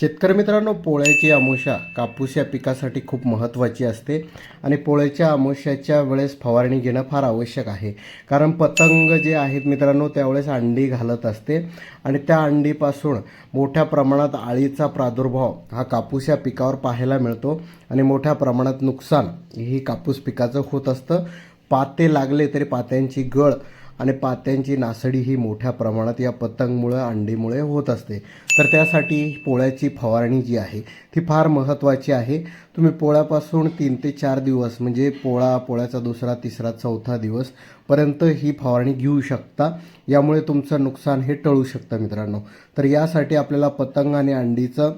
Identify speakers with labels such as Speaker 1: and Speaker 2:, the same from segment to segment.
Speaker 1: शेतकरी मित्रांनो पोळ्याची अमावस्या कापूस या पिकासाठी खूप महत्त्वाची असते आणि पोळ्याच्या अमावस्याच्या वेळेस फवारणी घेणं फार आवश्यक आहे. कारण पतंग जे आहेत मित्रांनो त्यावेळेस अंडी घालत असते आणि त्या अंडीपासून मोठ्या प्रमाणात आळीचा प्रादुर्भाव हा कापूस या पिकावर पाहायला मिळतो आणि मोठ्या प्रमाणात नुकसान ही कापूस पिकाचं होत असतं. पाते लागले तरी पात्यांची गळ आणि पात्यांची नासडी ही मोठ्या प्रमाणात या पतंगमुळं अंडीमुळे होत असते. तर त्यासाठी पोळ्याची फवारणी जी आहे ती फार महत्त्वाची आहे. तुम्ही पोळ्यापासून तीन ते चार दिवस म्हणजे पोळा पोळ्याचा दुसरा तिसरा चौथा दिवस पर्यंत ही फवारणी घेऊ शकता. यामुळे तुमचं नुकसान हे टळू शकतं मित्रांनो. तर यासाठी आपल्याला पतंग आणि अंडीचं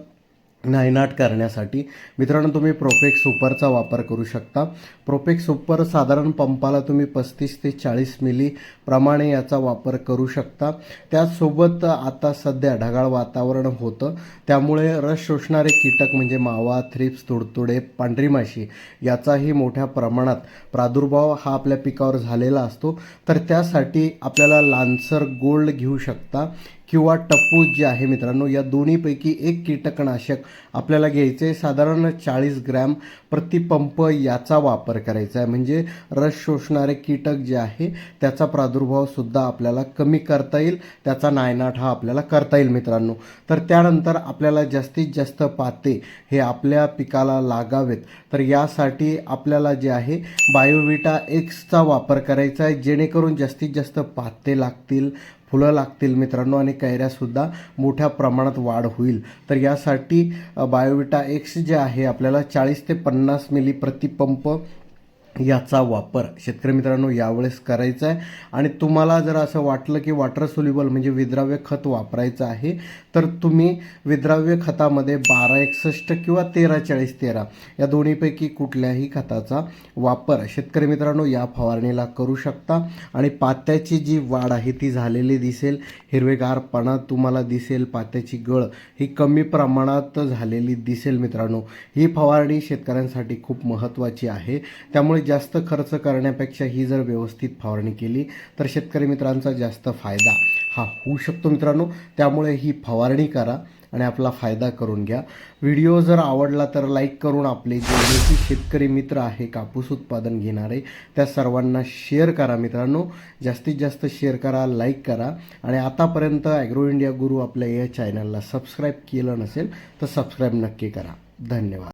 Speaker 1: नायनाट करण्यासाठी. मित्रांनो तुम्ही प्रोपेक्स सुपरचा वापर करू शकता. प्रोपेक्स सुपर साधारण पंपाला तुम्ही पस्तीस ते चाळीस मिली प्रमाणे याचा वापर करू शकता. त्याचसोबत आता सध्या ढगाळ वातावरण होतं. त्यामुळे रस शोषणारे कीटक म्हणजे मावा थ्रिप्स तुडतुडे पांढरी माशी याचाही मोठ्या प्रमाणात प्रादुर्भाव हा आपल्या पिकावर झालेला असतो. तर त्यासाठी आपल्याला लान्सर गोल्ड घेऊ शकता. किंवा टप्पूस जे आहे मित्रांनो या दोन्हीपैकी एक कीटकनाशक आपल्याला घ्यायचे साधारण चाळीस ग्रॅम प्रतिपंप याचा वापर करायचा आहे. म्हणजे रस शोषणारे कीटक जे आहे त्याचा प्रादुर्भावसुद्धा आपल्याला कमी करता येईल. त्याचा नायनाट हा आपल्याला करता येईल मित्रांनो. तर त्यानंतर आपल्याला जास्तीत जास्त पाते हे आपल्या पिकाला लागावेत. तर यासाठी आपल्याला जे आहे बायोविटा एक्सचा वापर करायचा आहे. जेणेकरून जास्तीत जास्त पाते लागतील फुलं लागतील मित्रांनो आणि कैऱ्यासुद्धा मोठ्या प्रमाणात वाढ होईल. तर यासाठी बायोविटा एक्स जे आहे आपल्याला चाळीस ते पन्नास मिली प्रतिपंप याचा वापर शेतकरी मित्रांनो यावेळेस करायचा आहे. आणि तुम्हाला जर असं वाटलं की वॉटर सोल्युबल म्हणजे विद्राव्य खत वापरायचं आहे तर तुम्ही विद्राव्य खतामध्ये बारा एकसष्ट किंवा तेरा चाळीस तेरा या दोन्हीपैकी कुठल्याही खताचा वापर शेतकरी मित्रांनो या फवारणीला करू शकता. आणि पात्याची जी वाढ आहे ती झालेली दिसेल. हिरवेगारपणा तुम्हाला दिसेल. पात्याची गळ ही कमी प्रमाणात झालेली दिसेल मित्रांनो. ही फवारणी शेतकऱ्यांसाठी खूप महत्त्वाची आहे. त्यामुळे जास्त खर्च करण्यापेक्षा ही जर व्यवस्थित फवारणी केली तर शेतकरी मित्रांचा जास्त फायदा हा होऊ शकतो मित्रांनो. त्यामुळे ही फवारणी करा आणि आपला फायदा करून घ्या. व्हिडिओ जर आवडला तर लाईक करून आपले जे मोठी शेतकरी मित्र आहे कापूस उत्पादन घेणारे त्या सर्वांना शेअर करा मित्रांनो. जास्तीत जास्त शेअर करा लाईक करा आणि आतापर्यंत ॲग्रो इंडिया गुरु आपल्या या चॅनलला सबस्क्राईब केलं नसेल तर सबस्क्राईब नक्की करा. धन्यवाद.